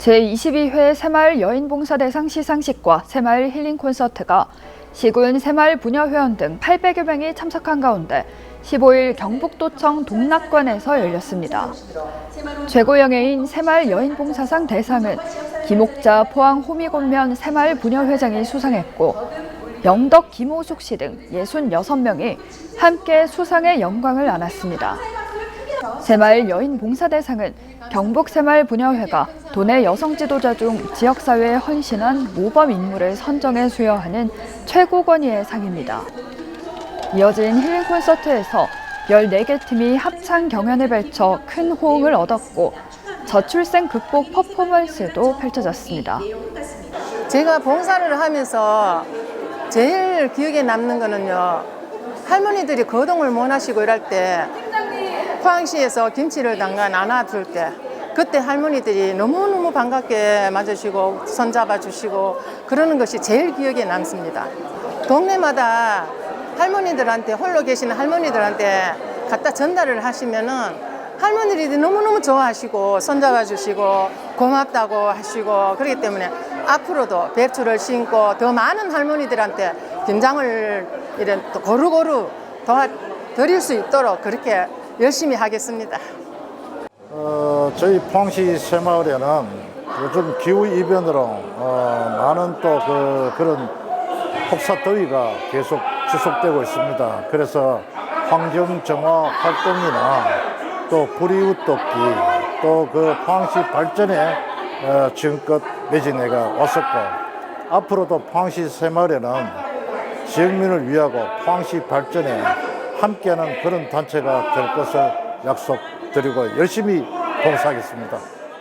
제22회 새마을 여인봉사 대상 시상식과 새마을 힐링 콘서트가 시군 새마을 부녀회원 등 800여 명이 참석한 가운데 15일 경북도청 동락관에서 열렸습니다. 최고영예인 새마을 여인봉사상 대상은 김옥자 포항 호미곤면 새마을 부녀회장이 수상했고 영덕 김호숙 씨 등 66명이 함께 수상의 영광을 안았습니다. 새마을 여인 봉사대상은 경북 새마을 부녀회가 도내 여성 지도자 중 지역사회에 헌신한 모범 인물을 선정해 수여하는 최고 권위의 상입니다. 이어진 힐링 콘서트에서 14개 팀이 합창 경연을 펼쳐 큰 호응을 얻었고 저출생 극복 퍼포먼스도 펼쳐졌습니다. 제가 봉사를 하면서 제일 기억에 남는 거는요. 할머니들이 거동을 못 하시고 이럴 때 포항시에서 김치를 담가 나눠줄 때 그때 할머니들이 너무너무 반갑게 맞으시고 손잡아 주시고 그러는 것이 제일 기억에 남습니다. 동네마다 할머니들한테 홀로 계시는 할머니들한테 갖다 전달을 하시면은 할머니들이 너무너무 좋아하시고 손잡아 주시고 고맙다고 하시고 그렇기 때문에 앞으로도 배추를 심고 더 많은 할머니들한테 김장을 이런 또 고루고루 도와 드릴 수 있도록 그렇게 열심히 하겠습니다. 어, 저희 포항시 새마을에는 요즘 기후 이변으로 어, 많은 또 그 그런 폭사 더위가 계속 지속되고 있습니다. 그래서 환경 정화 활동이나 또 불이웃 돕기 또 그 포항시 발전에 어, 지금껏 매진해가 왔었고 앞으로도 포항시 새마을에는 지역민을 위하고 포항시 발전에 함께하는 그런 단체가 될 것을 약속드리고 열심히 봉사하겠습니다.